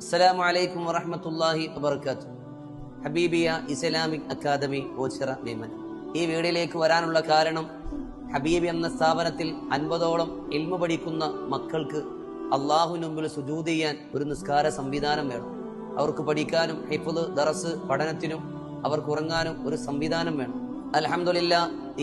അസ്സലാമു അലൈക്കും വറഹമത്തല്ലാഹി വബർക്കാത്തു ഹബീബിയ ഇസ്ലാമിക് അക്കാദമി ഓച്ചിറ ഭീമൻ ഈ വീടിലേക്ക് വരാനുള്ള കാരണം ഹബീബി എന്ന സ്ഥാപനത്തിൽ അൻപതോളം എൽമ പഠിക്കുന്ന മക്കൾക്ക് അള്ളാഹുവിന് മുമ്പിൽ സുജൂത് ചെയ്യാൻ ഒരു നിസ്കാര സംവിധാനം വേണം. അവർക്ക് പഠിക്കാനും ഹിഫുദ് ദറസ് പഠനത്തിനും അവർക്ക് ഉറങ്ങാനും ഒരു സംവിധാനം വേണം. അലഹമില്ല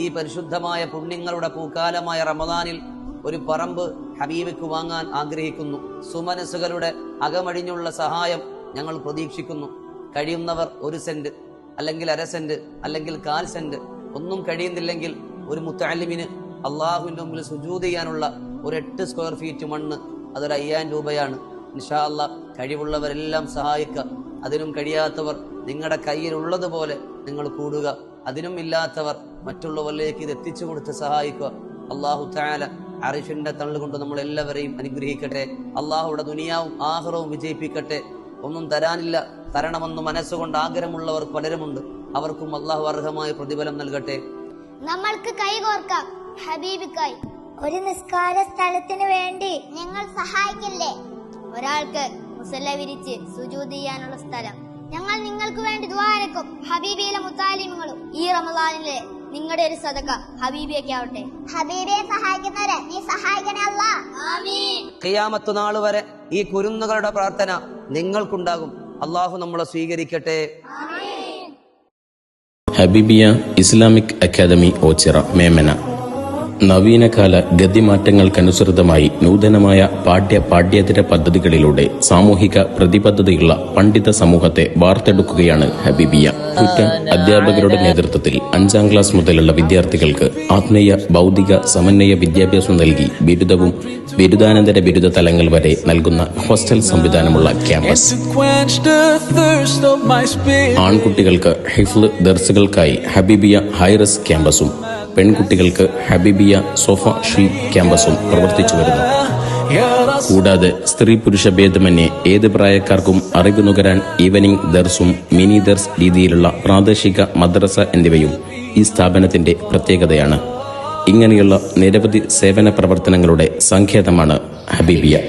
ഈ പരിശുദ്ധമായ പുണ്യങ്ങളുടെ പൂക്കാലമായ റമദാനിൽ ഒരു പറമ്പ് ഹബീബയ്ക്ക് വാങ്ങാൻ ആഗ്രഹിക്കുന്നു. സുമനസ്സുകളുടെ അകമഴിഞ്ഞുള്ള സഹായം ഞങ്ങൾ പ്രതീക്ഷിക്കുന്നു. കഴിയുന്നവർ ഒരു സെന്റ് അല്ലെങ്കിൽ അര സെന്റ് അല്ലെങ്കിൽ കാൽ സെന്റ്. ഒന്നും കഴിയുന്നില്ലെങ്കിൽ ഒരു മുത്താലിമിന് അള്ളാഹുവിന്റെ മുമ്പിൽ സുജൂത് ചെയ്യാനുള്ള ഒരു എട്ട് സ്ക്വയർ ഫീറ്റ് മണ്ണ് അതൊരു അയ്യായിരം രൂപയാണ്. ഇൻഷാ അല്ല കഴിവുള്ളവരെല്ലാം സഹായിക്കുക അതിനും കഴിയാത്തവർ നിങ്ങളുടെ കയ്യിലുള്ളതുപോലെ നിങ്ങൾ കൂടുക. അതിനും ഇല്ലാത്തവർ മറ്റുള്ളവരിലേക്ക് ഇത് എത്തിച്ചു കൊടുത്ത് സഹായിക്കുക. അള്ളാഹു താല അറിഷിന്റെ തള്ളുകൊണ്ട് നമ്മൾ എല്ലാവരെയും അനുഗ്രഹിക്കട്ടെ. അള്ളാഹുടെ ദുനിയാവും ആഹ്റവും വിജയിപ്പിക്കട്ടെ. ഒന്നും തരാനില്ല. തരണമെന്ന് മനസ്സുകൊണ്ട് ആഗ്രഹമുള്ളവർ പലരുമുണ്ട്. അവർക്കും അള്ളാഹു അർഹമായ പ്രതിഫലം നൽകട്ടെ. നമ്മൾക്ക് കൈകോർക്കാം ഹബീബിക്കായി ഒരു നിസ്കാര സ്ഥലത്തിന് വേണ്ടി ഞങ്ങൾ സഹായിക്കില്ലേ? ഒരാൾക്ക് മുസല്ല വിരിച്ച് സുജൂത് ചെയ്യാനുള്ള സ്ഥലം. ഞങ്ങൾ നിങ്ങൾക്ക് വേണ്ടി ദ്വാരക്കും. ഹബീബിയിലെ മുത്താലിമുകളും ഈ റമദാനിലെ നിങ്ങളുടെ ഒരു സദക ഹബീബിയൊക്കെ ആവട്ടെ. ഹബീബിയെ സഹായിക്കുന്നവരെ നീ സഹായിക്കണേ അല്ല. ആമീൻ. ഖിയാമത്ത് നാൾ വരെ ഈ കുരുന്നുകളുടെ പ്രാർത്ഥന നിങ്ങൾക്കുണ്ടാകും. അള്ളാഹു നമ്മളെ സ്വീകരിക്കട്ടെ. Habibiya Islamic academy Ochira Memana. നവീനകാല ഗതിമാറ്റങ്ങൾക്കനുസൃതമായി നൂതനമായ പാഠ്യ പാഠ്യേതര പദ്ധതികളിലൂടെ സാമൂഹിക പ്രതിബദ്ധതയുള്ള പണ്ഡിത സമൂഹത്തെ വാർത്തെടുക്കുകയാണ് ഹബീബിയ കുറ്റ അധ്യാപകരുടെ നേതൃത്വത്തിൽ അഞ്ചാം ക്ലാസ് മുതലുള്ള വിദ്യാർത്ഥികൾക്ക് ആത്മീയ ഭൗതിക സമന്വയ വിദ്യാഭ്യാസം നൽകി ബിരുദവും ബിരുദാനന്തര ബിരുദ തലങ്ങൾ വരെ നൽകുന്ന ഹോസ്റ്റൽ സംവിധാനമുള്ള ക്യാമ്പസ്. ആൺകുട്ടികൾക്ക് ഹിഫ്ല് ദർസുകൾക്കായി ഹബീബിയ ഹൈറസ് ക്യാമ്പസും പെൺകുട്ടികൾക്ക് ഹബീബിയ സോഫ ഷീ ക്യാമ്പസും പ്രവർത്തിച്ചു വരുന്നു. കൂടാതെ സ്ത്രീ പുരുഷ ഭേദമന്യേ ഏത് പ്രായക്കാർക്കും അറിവ് നുകരാൻ ഈവനിംഗ് ദർസും മിനി ദർസ് രീതിയിലുള്ള പ്രാദേശിക മദ്രസ എന്നിവയും ഈ സ്ഥാപനത്തിന്റെ പ്രത്യേകതയാണ്. ഇങ്ങനെയുള്ള നിരവധി സേവന പ്രവർത്തനങ്ങളുടെ സങ്കേതമാണ് ഹബീബിയ.